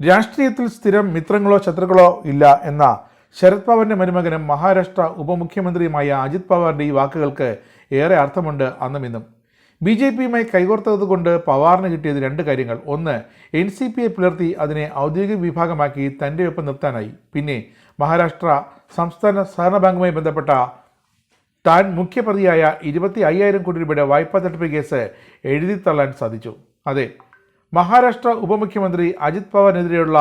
രാഷ്ട്രീയത്തിൽ സ്ഥിരം മിത്രങ്ങളോ ശത്രുക്കളോ ഇല്ല എന്ന ശരത് പവാറിന്റെ മരുമകനും മഹാരാഷ്ട്ര ഉപമുഖ്യമന്ത്രിയുമായ അജിത് പവാറിന്റെ ഈ വാക്കുകൾക്ക് ഏറെ അർത്ഥമുണ്ട് അന്നും ഇന്നും. ബി ജെ പിയുമായി കൈകോർത്തത് കൊണ്ട് പവാറിന് കിട്ടിയത് രണ്ട് കാര്യങ്ങൾ. ഒന്ന് എൻ സി പിയെ പുലർത്തി അതിനെ ഔദ്യോഗിക വിഭാഗമാക്കി തന്റെ ഒപ്പം നിർത്താനായി. പിന്നെ മഹാരാഷ്ട്ര സംസ്ഥാന സഹകരണ ബാങ്കുമായി ബന്ധപ്പെട്ട താൻ മുഖ്യപ്രതിയായ ഇരുപത്തി അയ്യായിരം കോടി രൂപയുടെ വായ്പാ തട്ടിപ്പ് കേസ് എഴുതിത്തള്ളാൻ സാധിച്ചു. അതെ മഹാരാഷ്ട്ര ഉപമുഖ്യമന്ത്രി അജിത് പവാറിനെതിരെയുള്ള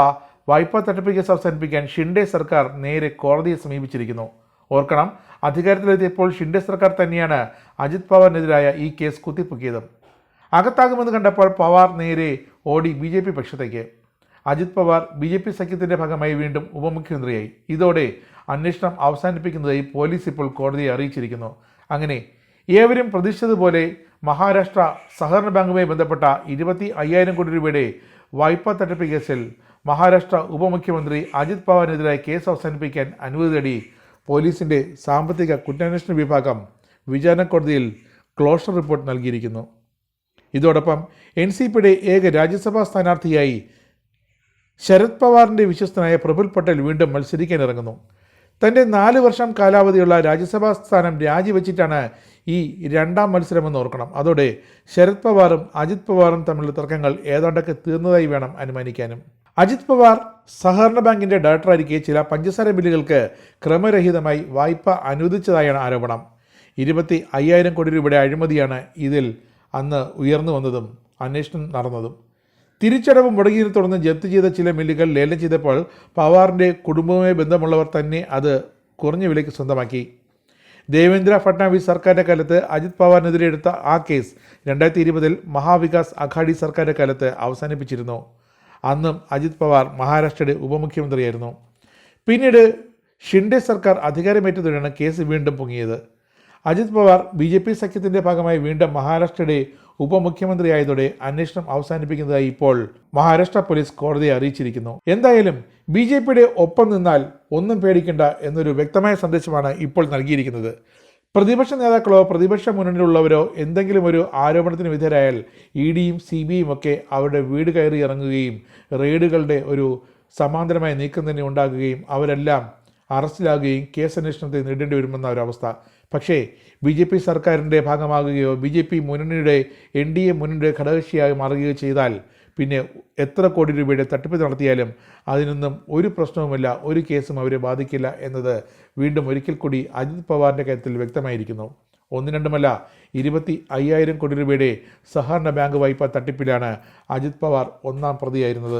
വായ്പാ തട്ടിപ്പ് കേസ് അവസാനിപ്പിക്കാൻ ഷിൻഡെ സർക്കാർ നേരെ കോടതിയെ സമീപിച്ചിരിക്കുന്നു. ഓർക്കണം അധികാരത്തിലെത്തിയപ്പോൾ ഷിൻഡെ സർക്കാർ തന്നെയാണ് അജിത് പവാറിനെതിരായ ഈ കേസ് കുത്തിപ്പൊക്കിയത്. അകത്താകുമെന്ന് കണ്ടപ്പോൾ പവാർ നേരെ ഓടി B J P പക്ഷത്തേക്ക്. Ajit Pawar B J P സഖ്യത്തിന്റെ ഭാഗമായി വീണ്ടും ഉപമുഖ്യമന്ത്രിയായി. ഇതോടെ അന്വേഷണം അവസാനിപ്പിക്കുന്നതായി പോലീസ് ഇപ്പോൾ കോടതിയെ അറിയിച്ചിരിക്കുന്നു. അങ്ങനെ ഏവരും പ്രതീക്ഷിച്ചതുപോലെ മഹാരാഷ്ട്ര സഹകരണ ബാങ്കുമായി ബന്ധപ്പെട്ട ഇരുപത്തി അയ്യായിരം കോടി രൂപയുടെ വായ്പാ തട്ടിപ്പ് കേസിൽ മഹാരാഷ്ട്ര ഉപമുഖ്യമന്ത്രി അജിത് പവാറിനെതിരായ കേസ് അവസാനിപ്പിക്കാൻ അനുമതി തേടി പോലീസിന്റെ സാമ്പത്തിക കുറ്റാന്വേഷണ വിഭാഗം വിചാരണ കോടതിയിൽ ക്ലോഷർ റിപ്പോർട്ട് നൽകിയിരിക്കുന്നു. ഇതോടൊപ്പം എൻ സി പിയുടെ ഏക രാജ്യസഭാ സ്ഥാനാർത്ഥിയായി ശരത് പവാറിന്റെ വിശ്വസ്തനായ പ്രഫുൽ പട്ടേൽ വീണ്ടും മത്സരിക്കാൻ ഇറങ്ങുന്നു. തന്റെ നാല് വർഷം കാലാവധിയുള്ള രാജ്യസഭാ സ്ഥാനം രാജിവെച്ചിട്ടാണ് ഈ രണ്ടാം മത്സരമെന്ന് ഓർക്കണം. അതോടെ ശരത് പവാറും അജിത് പവാറും തമ്മിലുള്ള തർക്കങ്ങൾ ഏതാണ്ടൊക്കെ തീർന്നതായി വേണം അനുമാനിക്കാനും. അജിത് പവാർ സഹകരണ ബാങ്കിന്റെ ഡയറക്ടറായിരിക്കെ ചില പഞ്ചസാര ബില്ലുകൾക്ക് ക്രമരഹിതമായി വായ്പ അനുവദിച്ചതായാണ് ആരോപണം. ഇരുപത്തി അയ്യായിരം കോടി രൂപയുടെ അഴിമതിയാണ് ഇതിൽ അന്ന് ഉയർന്നു വന്നതും അന്വേഷണം നടന്നതും. തിരിച്ചടവ് മുടങ്ങിയതിനെ തുടർന്ന് ജപ്തി ചെയ്ത ചില മില്ലുകൾ ലേലം ചെയ്തപ്പോൾ പവാറിന്റെ കുടുംബവുമായി ബന്ധമുള്ളവർ തന്നെ അത് കുറഞ്ഞ വിലയ്ക്ക് സ്വന്തമാക്കി. ദേവേന്ദ്ര ഫട്നാവിസ് സർക്കാരിന്റെ കാലത്ത് അജിത് പവാറിനെതിരെ എടുത്ത ആ കേസ് രണ്ടായിരത്തി ഇരുപതിൽ മഹാവികാസ് അഘാഡി സർക്കാരിന്റെ കാലത്ത് അവസാനിപ്പിച്ചിരുന്നു. അന്നും അജിത് പവാർ മഹാരാഷ്ട്രയുടെ ഉപമുഖ്യമന്ത്രിയായിരുന്നു. പിന്നീട് ഷിൻഡെ സർക്കാർ അധികാരമേറ്റതോടെയാണ് കേസ് വീണ്ടും പൊങ്ങിയത്. Ajit Pawar B J P സഖ്യത്തിന്റെ ഭാഗമായി വീണ്ടും മഹാരാഷ്ട്രയുടെ ഉപമുഖ്യമന്ത്രിയായതോടെ അന്വേഷണം അവസാനിപ്പിക്കുന്നതായി ഇപ്പോൾ മഹാരാഷ്ട്ര പോലീസ് കോടതിയെ അറിയിച്ചിരിക്കുന്നു. എന്തായാലും ബി ജെ പിയുടെ ഒപ്പം നിന്നാൽ ഒന്നും പേടിക്കേണ്ട എന്നൊരു വ്യക്തമായ സന്ദേശമാണ് ഇപ്പോൾ നൽകിയിരിക്കുന്നത്. പ്രതിപക്ഷ നേതാക്കളോ പ്രതിപക്ഷ മുന്നണിയിലുള്ളവരോ എന്തെങ്കിലും ഒരു ആരോപണത്തിന് വിധേയരായാൽ ഇ ഡിയും സി ബി ഐയും ഒക്കെ അവരുടെ വീട് കയറി ഇറങ്ങുകയും റെയ്ഡുകളുടെ ഒരു സമാന്തരമായ നീക്കം തന്നെ ഉണ്ടാകുകയും അവരെല്ലാം അറസ്റ്റിലാകുകയും കേസ് നേരിടേണ്ടി വരുമെന്ന ഒരവസ്ഥ. പക്ഷേ ബി ജെ പി സർക്കാരിന്റെ ഭാഗമാകുകയോ ബി ജെ പി മുന്നണിയുടെ എൻ ഡി എ മുന്നണിയുടെ ഘടകകക്ഷിയായി മാറുകയോ ചെയ്താൽ പിന്നെ എത്ര കോടി രൂപയുടെ തട്ടിപ്പ് നടത്തിയാലും അതിനൊന്നും ഒരു പ്രശ്നവുമില്ല ഒരു കേസും അവരെ ബാധിക്കില്ല എന്നത് വീണ്ടും ഒരിക്കൽ കൂടി അജിത് പവാറിന്റെ കാര്യത്തിൽ വ്യക്തമായിരിക്കുന്നു. ഒന്നും രണ്ടുമല്ല ഇരുപത്തി അയ്യായിരം കോടി രൂപയുടെ സഹകരണ ബാങ്ക് വായ്പ തട്ടിപ്പിലാണ് അജിത് പവാർ ഒന്നാം പ്രതിയായിരുന്നത്.